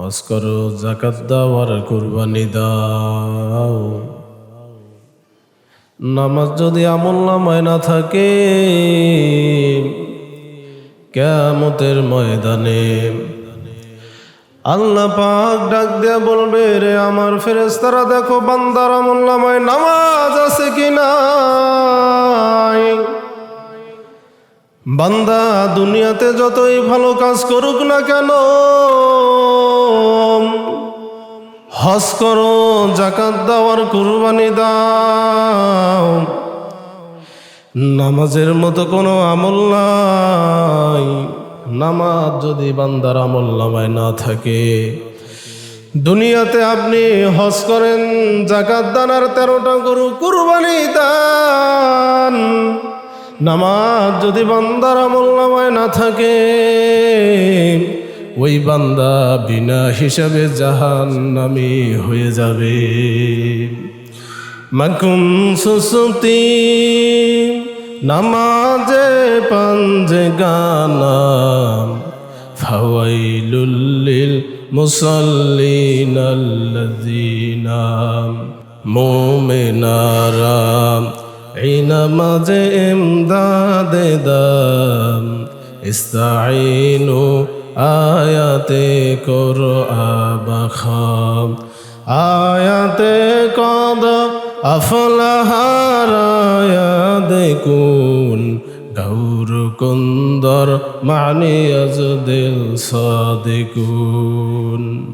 হজ করো জাকাত দাও আর কুরবানি দাও। নামাজ যদি আমল নামায় না থাকে কেমতের ময়দানে আল্লাহ পাক ডাক দেয়া বলবে, রে আমার ফেরেস্তারা দেখো বান্দার আমল নামায় নামাজ আছে কি নাই? বান্দা দুনিয়াতে যতই ভালো কাজ করুক না কেন হজ করো জাকাত দাওয়ার কুরবানি দাও। নামাজের মতো কোনো আমল নাই। নামাজ যদি বান্দার আমল নামায় না থাকে। দুনিয়াতে আপনি হজ করেন জাকাত দান আর তেরোটা গরু কুরবানি দান। নামাজ যদি বান্দার আমল নামায় না থাকে ওই বান্দা বিনা হিসাবে জাহান নামি হয়ে যাবে। মাকুম সুসুতি, নামাজে পাঞ্জে গানাম ফাওয়াইলুল্লিল মুসাল্লিন আল্লাযিনা মুমিনারাম এই নামাজে ইমদাদে দাম ইস্তাইনু আয়াতে কর আবাখাম আয়াতে কদ আফলাহারায়া দেখুন গৌর কুন্দর মানিয়াজ দিল সাদিকুন।